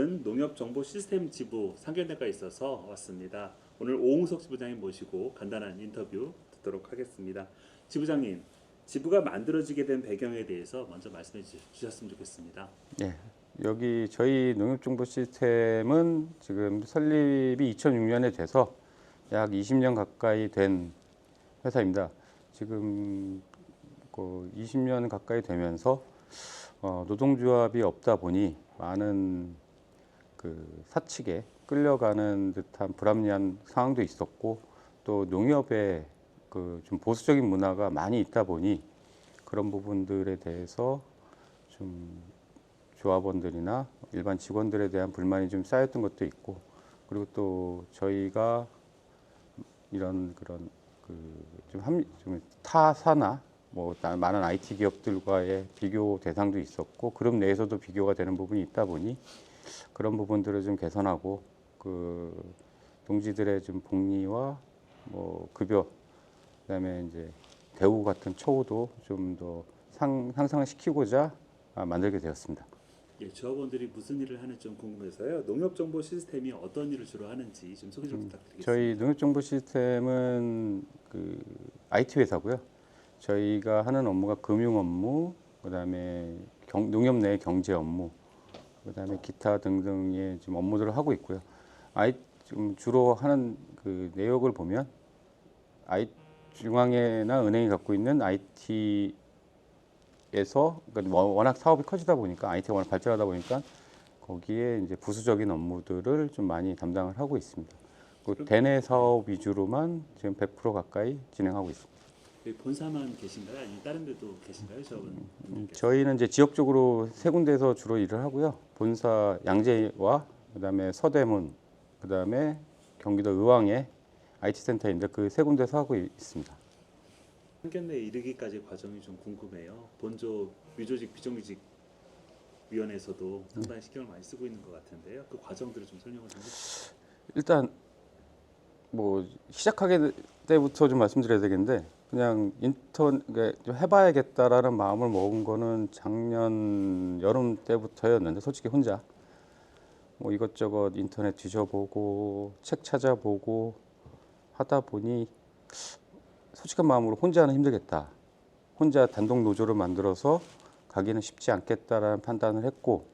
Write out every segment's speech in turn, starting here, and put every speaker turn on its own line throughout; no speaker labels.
오늘은 농협정보시스템 지부 상견례가 있어서 왔습니다. 오늘 오홍석 지부장님 모시고 간단한 인터뷰 듣도록 하겠습니다. 지부장님, 지부가 만들어지게 된 배경에 대해서 먼저 말씀해 주- 주셨으면 좋겠습니다.
예. 여기 저희 농협정보 시스템은 지금 설립이 2006년에 돼서 약 20년 가까이 된 회사입니다. 지금 그 20년 가까이 되면서 어, 노동조합이 없다 보니 많은 그 사측에 끌려가는 듯한 불합리한 상황도 있었고 또 농협에 그 좀 보수적인 문화가 많이 있다 보니 그런 부분들에 대해서 좀 조합원들이나 일반 직원들에 대한 불만이 좀 쌓였던 것도 있고 그리고 또 저희가 이런 그런 그좀 타사나 뭐 나- 많은 IT 기업들과의 비교 대상도 있었고 그룹 내에서도 비교가 되는 부분이 있다 보니 그런 부분들을 좀 개선하고 그 동지들의 좀 복리와 뭐 급여 그다음에 이제 대우 같은 처우도 좀더 상상을 시키고자 아, 만들게 되었습니다.
예, 조합원들이 무슨 일을 하는지 좀 궁금해서요. 농협 정보 시스템이 어떤 일을 주로 하는지 좀 소개 좀 부탁드리겠습니다.
저희 농협 정보 시스템은 그 IT 회사고요. 저희가 하는 업무가 금융 업무, 그다음에 경, 농협 내 경제 업무, 그다음에 기타 등등의 지금 업무들을 하고 있고요. 아이 좀 주로 하는 그 내역을 보면 아이 중앙회나 은행이 갖고 있는 IT에서 그러니까 워- 워낙 사업이 커지다 보니까 IT가 워낙 발전하다 보니까 거기에 이제 부수적인 업무들을 좀 많이 담당을 하고 있습니다. 그 대내 사업 위주로만 지금 100% 가까이 진행하고 있습니다.
본사만 계신가요? 아니면 다른 데도 계신가요?
음? 저희는 이제 지역적으로 세 군데에서 주로 일을 하고요. 본사 양재와 그다음에 서대문, 그다음에 경기도 의왕에 IT 센터인데 그 세 군데서 하고 있- 있습니다.
상견례에 이르기까지 과정이 좀 궁금해요. 본조 위조직 비정규직 위원회에서도 상당히 신경을 많이 쓰고 있는 것 같은데요. 그 과정들을 좀 설명을 좀 해주세요.
일단 뭐 시작하게 때부터 좀 말씀드려야 되겠는데 그냥 인턴 그러니까 좀 해봐야겠다라는 마음을 먹은 거는 작년 여름 때부터였는데 솔직히 혼자 뭐 이것저것 인터넷 뒤져보고 책 찾아보고 하다 보니 솔직한 마음으로 혼자는 힘들겠다. 혼자 단독 노조를 만들어서 가기는 쉽지 않겠다라는 판단을 했고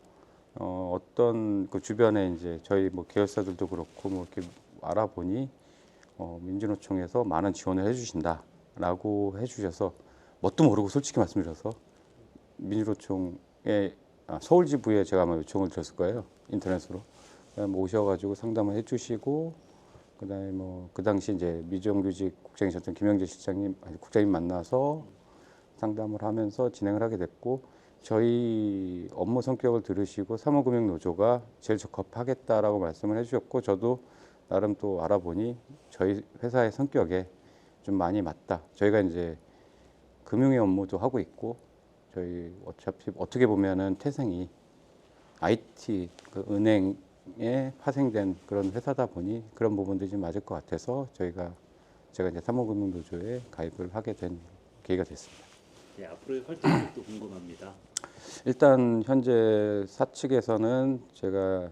어, 어떤 그 주변에 이제 저희 뭐 계열사들도 그렇고 뭐 이렇게 알아보니 어, 민주노총에서 많은 지원을 해주신다 라고 해주셔서 뭣도 모르고 솔직히 말씀드려서 민주노총의 아, 서울 지부에 제가 아마 요청을 드렸을 거예요 인터넷으로. 뭐 오셔가지고 상담을 해주시고 그다음에 뭐 그 당시 이제 미정규직 국장이셨던 김영재 실장님 아니 국장님 만나서 상담을 하면서 진행을 하게 됐고 저희 업무 성격을 들으시고 사무금융노조가 제일 적합하겠다라고 말씀을 해주셨고 저도 나름 또 알아보니 저희 회사의 성격에 좀 많이 맞다. 저희가 이제 금융의 업무도 하고 있고 저희 어차피 어떻게 보면은 태생이 IT 그 은행에 파생된 그런 회사다 보니 그런 부분들이 좀 맞을 것 같아서 저희가 제가 이제 사무금융노조에 가입을 하게 된 계기가 됐습니다.
예, 앞으로의 활동도 궁금합니다.
일단 현재 사측에서는 제가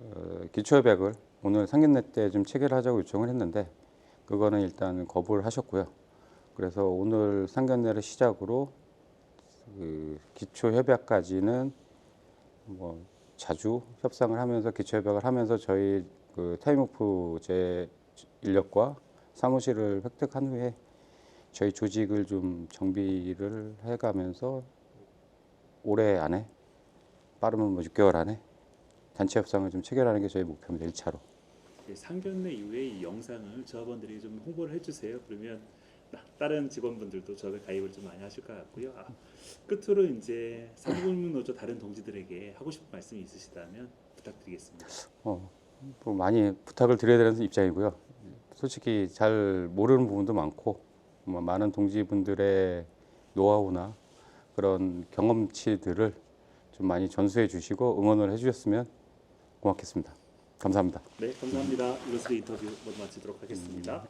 어, 기초협약을 오늘 상견례 때 좀 체결하자고 요청을 했는데 그거는 일단 거부를 하셨고요. 그래서 오늘 상견례를 시작으로 그 기초 협약까지는 뭐 자주 협상을 하면서 기초 협약을 하면서 저희 그 타임오프 제 인력과 사무실을 획득한 후에 저희 조직을 좀 정비를 해가면서 올해 안에 빠르면 뭐 6개월 안에 단체 협상을 좀 체결하는 게 저희 목표입니다. 1차로.
예, 상견례 이후에 이 영상을 조합원들이 좀 홍보를 해주세요. 그러면 나- 다른 직원분들도 조합에 가입을 좀 많이 하실 것 같고요. 아, 끝으로 이제 사무금융노조 다른 동지들에게 하고 싶은 말씀이 있으시다면 부탁드리겠습니다.
어, 뭐 많이 부탁을 드려야 되는 입장이고요. 솔직히 잘 모르는 부분도 많고 뭐 많은 동지분들의 노하우나 그런 경험치들을 좀 많이 전수해 주시고 응원을 해 주셨으면 고맙겠습니다. 감사합니다.
네, 감사합니다. 이것으로 인터뷰 마치도록 하겠습니다.